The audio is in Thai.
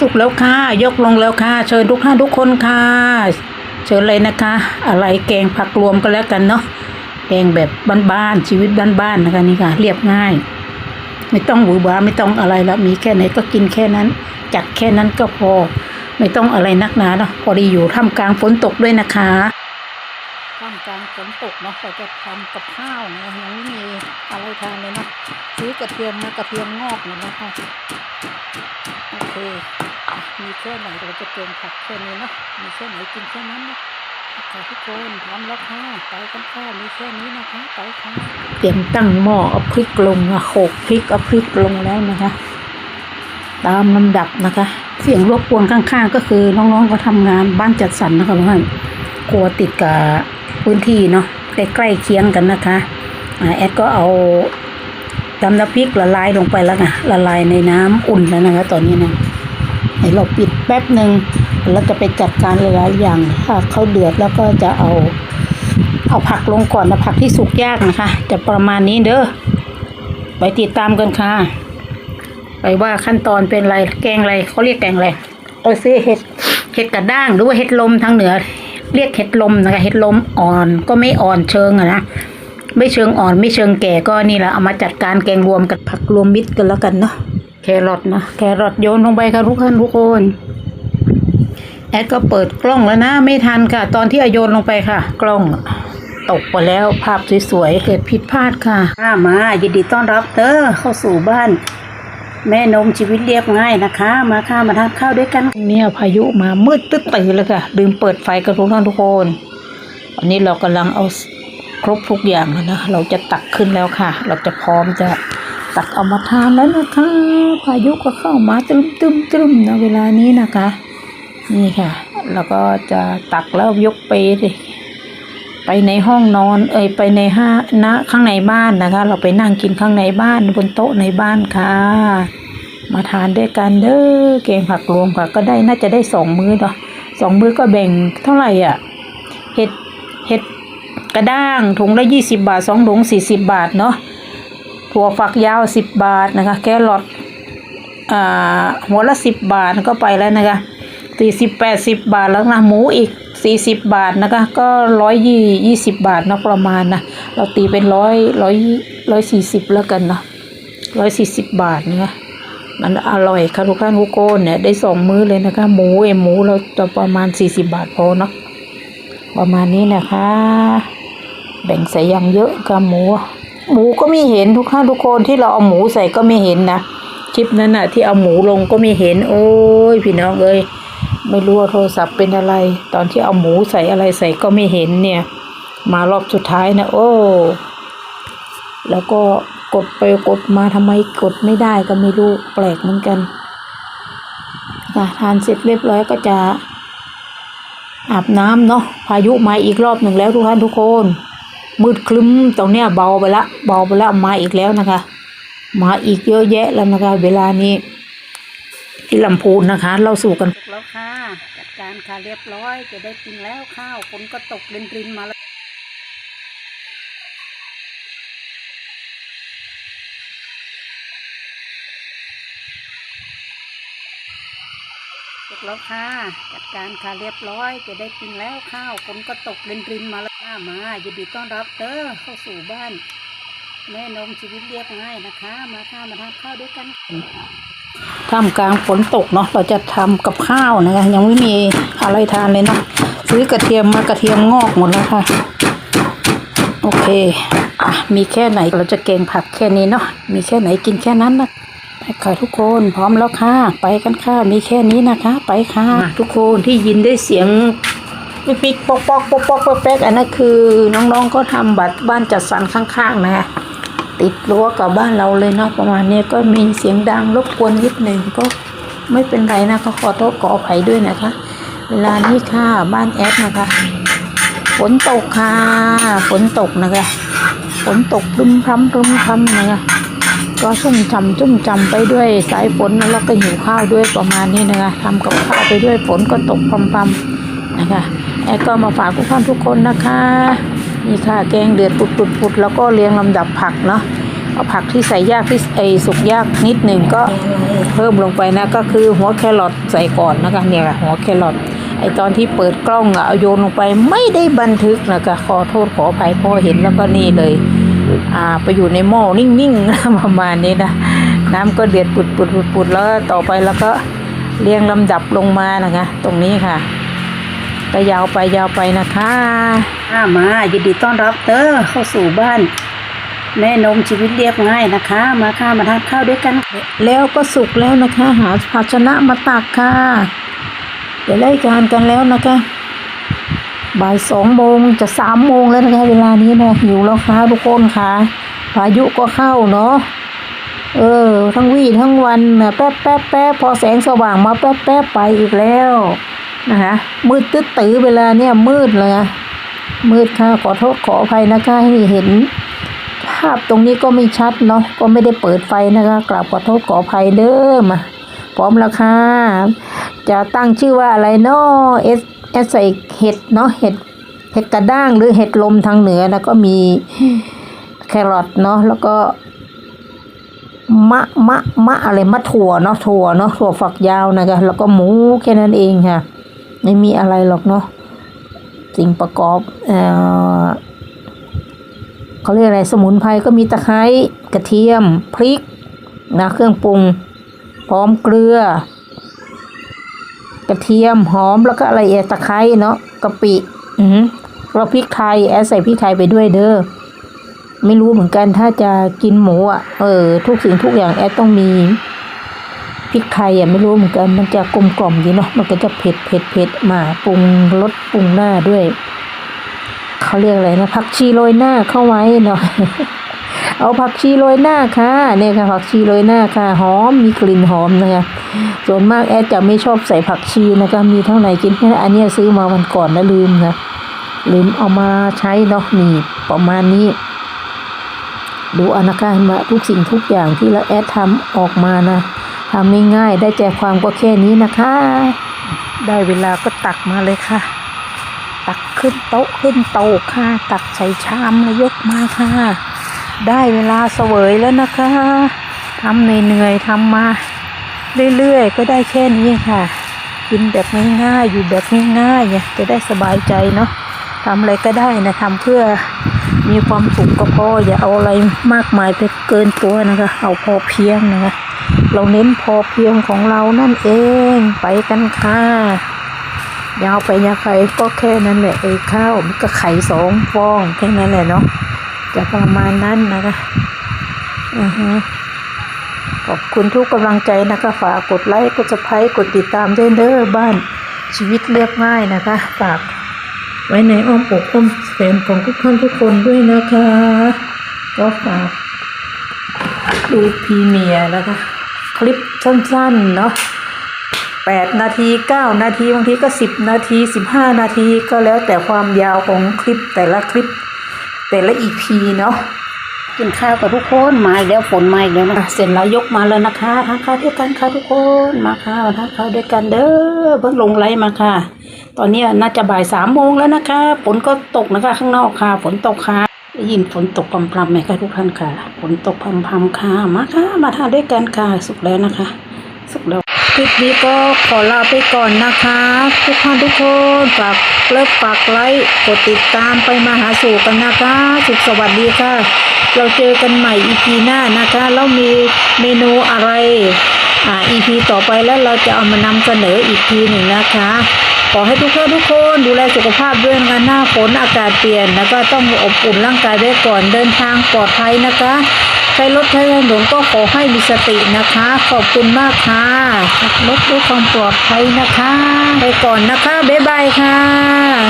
สุกแล้วค่ะ ยกลงแล้วค่ะ เชิญทุกท่านทุกคนค่ะ เชิญเลยนะคะ อะไรแกงผักรวมกันแล้วกันเนาะแกงแบบบ้านๆชีวิตบ้านๆนะคะนี่ค่ะ เรียบง่าย ไม่ต้องหวือหวาไม่ต้องอะไรแล้วมีแค่ไหนก็กินแค่นั้น จัดแค่นั้นก็พอ ไม่ต้องอะไรนักหนาเนาะพอดีอยู่ท่ามกลางฝนตกด้วยนะคะท่ามกลางฝนตกเนาะเราจะทำกับข้าวนะยังไม่มีอะไรทานเลยนะซื้อกระเทียมมากระเทียมงอกหมดแล้วค่ะโอเค มีแค่ไหนเราจะเตรียมผักแค่นี้เนาะมีแค่อไหนกินแค่อนั้นนะค่ะทุกคนพร้อมแล้วค่ะไปกันค่ะมีแค่อนี้นะคะไปค่ะเตรียมตั้งหม้อเอาพริกลงอะโขกพริกเอาพริกลงแล้วนะคะ ตามลำดับนะคะ เสียงรบกวนข้างๆ ก็คือน้องๆก็ทำงานบ้านจัดสรรนะคะเพื่อนกลัวติดกับพื้นที่เนาะใกล้ๆเคียงกันนะคะแอดก็เอาตำน้ำพริกละลายลงไปแล้วไงละลายในน้ำอุ่นแล้วนะคะตอนนี้นะ ให้เราปิดแป๊บหนึ่งแล้วจะไปจัดการหลายๆอย่างถ้าเขาเดือดแล้วก็จะเอา เอาผักลงก่อนนะผักที่สุกยากนะคะจะประมาณนี้เด้อไปติดตามกันค่ะ ไปว่าขั้นตอนเป็นอะไรแกงอะไรเขาเรียกแกงอะไรเออซื้อเห็ดเห็ดกระด้างหรือว่าเห็ดลมทางเหนือ เรียกเห็ดลมนะคะเห็ดลมอ่อนก็ไม่อ่อนเชิงอะนะไม่เชิงอ่อนไม่เชิงแก่ก็นี่แหละเอามาจัดการแกงรวมกับผักรวมมิตรกันแล้วกันเนาะ แครอทเนาะแครอทโยนลงไปค่ะทุกท่านทุกคนแอดก็เปิดกล้องแล้วนะ ไม่ทันค่ะ ตอนที่อโยนลงไปค่ะ กล้องตกไปแล้วภาพสวยๆเกิดผิดพลาดค่ะามายินดีต้อนรับเด้อเข้าสู่บ้าน แม่นมชีวิตเรียบง่ายนะคะ มาค่ะมาทานข้าวด้วยกัน เนี่ยพายุมามืดตึ๊ดตื่นเลยค่ะลืมเปิดไฟกันทุกท่านทุกคนวันนี้เรากำลังเอาครบทุกอย่างแล้วนะเราจะตักขึ้นแล้วค่ะ เราจะพร้อมจะ ตักเอามาทานแล้วนะคะพายุก็เข้ามาตึมตึมตึมนะเวลานี้นะคะ นี่ค่ะ แล้วก็จะตักแล้วยกไปไปในห้องนอน เอ่ยไปในห้าณข้างในบ้านนะคะ เราไปนั่งกินข้างในบ้านบนโต๊ะในบ้านค่ะ มาทานด้วยกันเด้อแกงผักรวมค่ะ ก็ได้น่าจะได้สองมื้อเนาะสองมื้อก็แบ่งเท่าไหร่อะเห็ดเห็ดกระด้างถุงละยี่สิบาทสองถุงสี่สิบบาทเนาะ ถั่วฝักยาวสิบบาทนะคะ แครอทอ่าหัวละสิบบาทก็ไปแล้วนะคะสี่สิบแปดสิบบาทแล้วนะ หมูอีกสี่สิบบาทนะคะ ก็ร้อยยี่ยี่สิบบาทนะประมาณนะ เราตีเป็นร้อยร้อยร้อยสี่สิบแล้วกันเนาะร้อยสี่สิบบาทนะคะมันอร่อยค่ะทุกท่านทุกคนเนี่ยได้สองมื้อเลยนะคะ หมูเอหมูเราจะประมาณสี่สิบบาทพอเนาะประมาณนี้นะคะ แบ่งใส่ยังเยอะกับหมู หมูก็ไม่เห็นทุกท่านทุกคนที่เราเอาหมูใส่ก็ไม่เห็นนะคลิปนั้นน่ะที่เอาหมูลงก็ไม่เห็น โอ้ยพี่น้องเอ้ยไม่รู้ว่าโทรศัพท์เป็นอะไร ตอนที่เอาหมูใส่อะไรใส่ก็ไม่เห็นเนี่ย มารอบสุดท้ายนะโอ้แล้วก็กดไปกดมาทำไมกดไม่ได้ก็ไม่รู้แปลกเหมือนกันค่ะทานเสร็จเรียบร้อยก็จะอาบน้ำเนาะพายุมาอีกรอบหนึ่งแล้วทุกท่านทุกคน มืดคลึ้มตรงเนี้ยเบาไปละเบาไปละมาอีกแล้วนะคะ มาอีกเยอะแยะแล้วนะคะ เวลานี้ ที่ลำพูนนะคะ เราสู่กันแล้วค่ะจัดการค่ะเรียบร้อยจะได้กินแล้วข้าวฝนก็ตกรินรินมาแล้วแล้วค่ะ จัดการค่ะเรียบร้อยจะได้กินแล้วข้าวฝนก็ตกรินรินมาแล้ว ค่ะมายินดีต้อนรับเด้อเข้าสู่บ้าน แม่นมชีวิตเรียบง่ายนะคะ มาค่ะมาทานข้าวด้วยกันท่ามกลางฝนตกเนาะเราจะทำกับข้าวนะคะยังไม่มีอะไรทานเลยเนาะซื้อกระเทียมมากระเทียมงอกหมดแล้วค่ะ โอเคอะมีแค่ไหนเราจะเกงผักแค่นี้เนาะมีแค่ไหนกินแค่นั้นนะไปค่ะทุกคนพร้อมแล้วค่ะ ไปกันค่ะมีแค่นี้นะคะ ไปค่ะ ทุกคนที่ยินได้เสียง ปิ๊กปิ๊กปอกปอกปอกปอกแป๊กอันนั้นคือน้องๆก็ทำบัตรบ้านจัดสรรข้างๆนะคะติดรั้วกับบ้านเราเลยเนาะประมาณนี้ก็มีเสียงดังรบกวนนิดหนึ่งก็ไม่เป็นไรนะคะขอโทษขออภัยด้วยนะคะ เวลานี้ค่ะบ้านแอดนะคะฝนตกค่ะฝนตกนะคะฝนตกรึมพรำรึมพรำนะคะก็ชุ่มฉ่ำชุ่มจำไปด้วยสายฝนแล้วก็หิวข้าวด้วยประมาณนี้นะคะทำกับข้าวไปด้วยฝนก็ตกพรำๆนะคะ แอดก็มาฝากทุกท่านทุกคนนะคะ นี่ค่ะแกงเดือดปุดปุดปุดแล้วก็เรียงลำดับผักเนาะเอาผักที่ใส่ยากที่ไอสุกยากนิดหนึ่งก็เพิ่มลงไปนะก็คือหัวแครอทใส่ก่อนนะคะเนี่ยหัวแครอทไอตอนที่เปิดกล้องอะเอาโยนลงไปไม่ได้บันทึกนะคะขอโทษขออภัยพ่อเห็นแล้วก็นี่เลยอ่าไปอยู่ในหม้อนิ่งๆประมาณนี้นะน้ำก็เดือดปุดปุดปุดปุดแล้วต่อไปแล้วก็เรียงลำดับลงมานะคะตรงนี้ค่ะ ก็ยาวไปยาวไปนะคะข้ามายินดีต้อนรับเตอเข้าสู่บ้าน แม่นมชีวิตเรียบง่ายนะคะ มาข้ามาทานข้าวด้วยกัน แล้วก็สุกแล้วนะคะ หาภาชนะมาตักค่ะ เดี๋ยวได้การกันแล้วนะคะบ่ายสองโมงจะสามโมงแล้วนะคะ เวลานี้นะหิวแล้วค่ะทุกคนค่ะพายุก็เข้าเนาะเออ ทั้งวี่ทั้งวันนะแป๊บแป๊บแป๊บพอแสงสว่างมาแป๊บแป๊บไปอีกแล้ว นะคะมืดตึ๊ดตื้อเวลาเนี่ยมืดเลยะมืดค่ะขอโทษขออภัยนะคะให้เห็น ภาพตรงนี้ก็ไม่ชัดเนาะก็ไม่ได้เปิดไฟนะคะกราบขอโทษขออภัยเด้อมาพร้อมแล้วค่ะจะตั้งชื่อว่าอะไรเนาะเอสเอสใส่เห็ดเนาะเห็ดเห็ดกระด้างหรือเห็ดลมทางเหนือแล้วก็มีแครอทเนาะแล้วก็มะมะมะอะไรมะถั่วเนาะถั่วเนาะถั่วฝักยาวนะคะแล้วก็หมูแค่นั้นเองค่ะ ไม่มีอะไรหรอกเนาะสิ่งประกอบเออเขาเรียกอะไรสมุนไพรก็มีตะไคร้กระเทียม พริกนะเครื่องปรุง พร้อมเกลือ กระเทียมหอมแล้วก็อะไรเอตะไคร้เนาะกะปิอือหือแล้วพริกไทยแอดใส่พริกไทยไปด้วยเด้อไม่รู้เหมือนกันถ้าจะกินหมูอะเออทุกสิ่งทุกอย่างแอดต้องมี พริกไทยอะไม่รู้เหมือนกันมันจะกลมกล่อมดีเนาะมันก็จะเผ็ดเผ็ดเผ็ดมาปรุงรสปรุงหน้าด้วยเขาเรียกอะไรนะผักชีโรยหน้าเข้าไว้เนาะเอาผักชีโรยหน้าค่ะเนี่ยค่ะผักชีโรยหน้าค่ะหอมมีกลิ่นหอมนะคะส่วนมากแอดจะไม่ชอบใส่ผักชีนะคะมีเท่าไหร่กินแค่อันเนี้ยซื้อมาวันก่อนแล้วลืมนะลืมเอามาใช้เนาะนี่ประมาณนี้ดูอนาคามาทุกสิ่งทุกอย่างที่เราแอดทำออกมานะ ทำง่ายๆได้ใจความก็แค่นี้นะคะ ได้เวลาก็ตักมาเลยค่ะ ตักขึ้นโต๊ะขึ้นโต๊ะค่ะ ตักใส่ชามแล้วยกมาค่ะ ได้เวลาเสวยแล้วนะคะทำเหนื่อยๆทำมาเรื่อยๆ ก็ได้แค่นี้ค่ะ กินแบบง่ายๆ อยู่แบบง่ายๆเนี่ยจะได้สบายใจเนาะทำอะไรก็ได้นะทำเพื่อมีความสุขก็พออย่าเอาอะไรมากมายไปเกินตัวนะคะ เอาพอเพียงนะคะ เราเน้นพอเพียงของเรานั่นเองไปกันค่ะยาวไปยาวไปก็แค่นั้นแหละไอ้ข้าวมันก็ไข่สองฟองแค่นั้นแหละเนาะจะประมาณนั้นนะคะอือฮึขอบคุณทุกกำลังใจนะคะ ฝากกดไลค์กดสไครต์กดติดตามด้วยเด้อบ้านชีวิตเรียบง่ายนะคะฝากไว้ในอ้อมอกอ้อมแขนของทุกท่านทุกคนด้วยนะคะ ก็ฝากดูพรีเมียร์นะคะ คลิปสั้นๆเนาะแปดนาทีเก้านาทีบางทีก็สิบนาทีสิบห้านาทีก็แล้วแต่ความยาวของคลิปแต่ละคลิป แต่ละอีพีเนาะกินข้าวกับทุกคนมาอีกแล้วฝนมาอีกแล้วนะอะเสร็จแล้วยกมาแล้วนะคะทานข้าวด้วยกันค่ะทุกคนมาค่ะมาทานข้าวด้วยกันเด้อเพิ่งลงไลฟ์มาค่ะ ตอนนี้น่าจะบ่ายสามโมงแล้วนะคะฝนก็ตกนะคะ ข้างนอกค่ะฝนตกค่ะ ได้ยินฝนตกพรำๆไหมคะทุกท่านค่ะ ฝนตกพรำๆค่ะ มาค่ะ มาทานด้วยกันค่ะ สุกแล้วนะคะ สุกแล้ว คลิปนี้ก็ขอลาไปก่อนนะคะ ทุกท่านทุกคนฝากเลิกฝากไลค์กดติดตามไปมาหาสู่กันนะคะ สุขสวัสดีค่ะ เราเจอกันใหม่อีพีหน้านะคะ แล้วมีเมนูอะไร อ่าอีพีต่อไปแล้วเราจะเอามานำเสนออีกทีหนึ่งนะคะ ขอให้ทุกท่านทุกคนดูแลสุขภาพด้วยนะคะหน้าฝนอากาศเปลี่ยนแล้วก็ต้องอบอุ่นร่างกายไว้ก่อนเดินทางปลอดภัยนะคะใช้รถใช้ถนนก็ขอให้มีสตินะคะ ขอบคุณมากค่ะขับรถด้วยความปลอดภัยนะคะ ไปก่อนนะคะ บ๊ายบายค่ะ